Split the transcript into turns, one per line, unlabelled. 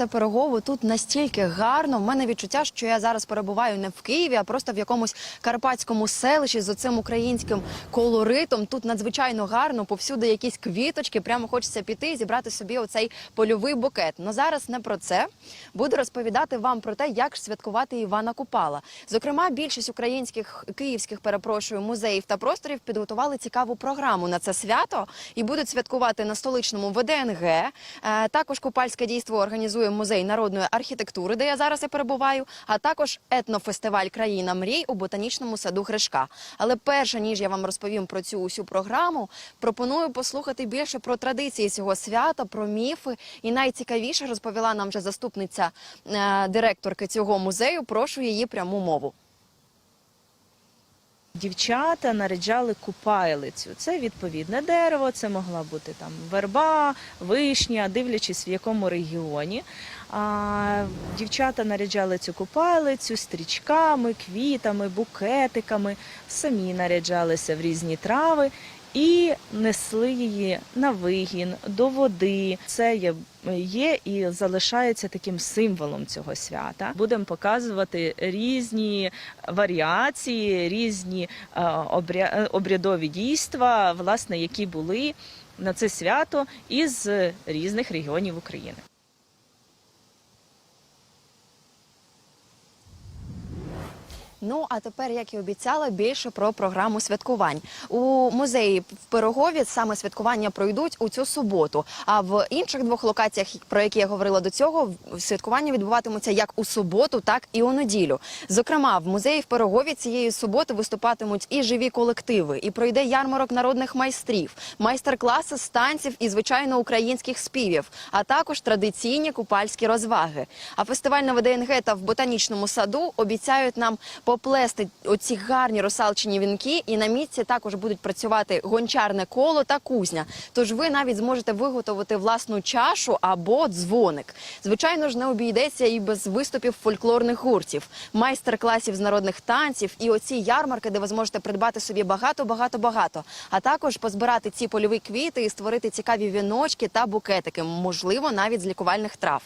Та Пирогово тут настільки гарно. В мене відчуття, що я зараз перебуваю не в Києві, а просто в якомусь карпатському селищі з оцим українським колоритом. Тут надзвичайно гарно, повсюди якісь квіточки. Прямо хочеться піти і зібрати собі оцей польовий букет. Ну зараз не про це. Буду розповідати вам про те, як ж святкувати Івана Купала. Зокрема, більшість українських київських перепрошую музеїв та просторів підготували цікаву програму на це свято і будуть святкувати на столичному ВДНГ. Е, Також купальське дійство організує музей народної архітектури, де я зараз і перебуваю, а також етнофестиваль Країна мрій у ботанічному саду Гришка. Але перше ніж я вам розповім про цю усю програму, пропоную послухати більше про традиції цього свята, про міфи. І найцікавіше розповіла нам вже заступниця е, директорки цього музею. Прошу її пряму мову.
Дівчата наряджали купайлицю. Це відповідне дерево, це могла бути там верба, вишня, дивлячись в якому регіоні. А, дівчата наряджали цю купайлицю стрічками, квітами, букетиками, самі наряджалися в різні трави і несли її на вигін до води. Це є, і залишається таким символом цього свята. Будемо показувати різні варіації, різні е, обрядові дійства, власне, які були на це свято із різних регіонів України.
Ну а тепер, як і обіцяла, більше про програму святкувань у музеї в Пирогові. Саме святкування пройдуть у цю суботу. А в інших двох локаціях, про які я говорила до цього, святкування відбуватимуться як у суботу, так і у неділю. Зокрема, в музеї в Пирогові цієї суботи виступатимуть і живі колективи, і пройде ярмарок народних майстрів, майстер-класи з танців і звичайно українських співів, а також традиційні купальські розваги. А фестиваль на ВДНГ та в ботанічному саду обіцяють нам поплести оці гарні розсалчені вінки, і на місці також будуть працювати гончарне коло та кузня. Тож ви навіть зможете виготовити власну чашу або дзвоник. Звичайно ж, не обійдеться і без виступів фольклорних гуртів, майстер-класів з народних танців і оці ярмарки, де ви зможете придбати собі багато, багато, багато. А також позбирати ці польові квіти і створити цікаві віночки та букетики, можливо, навіть з лікувальних трав.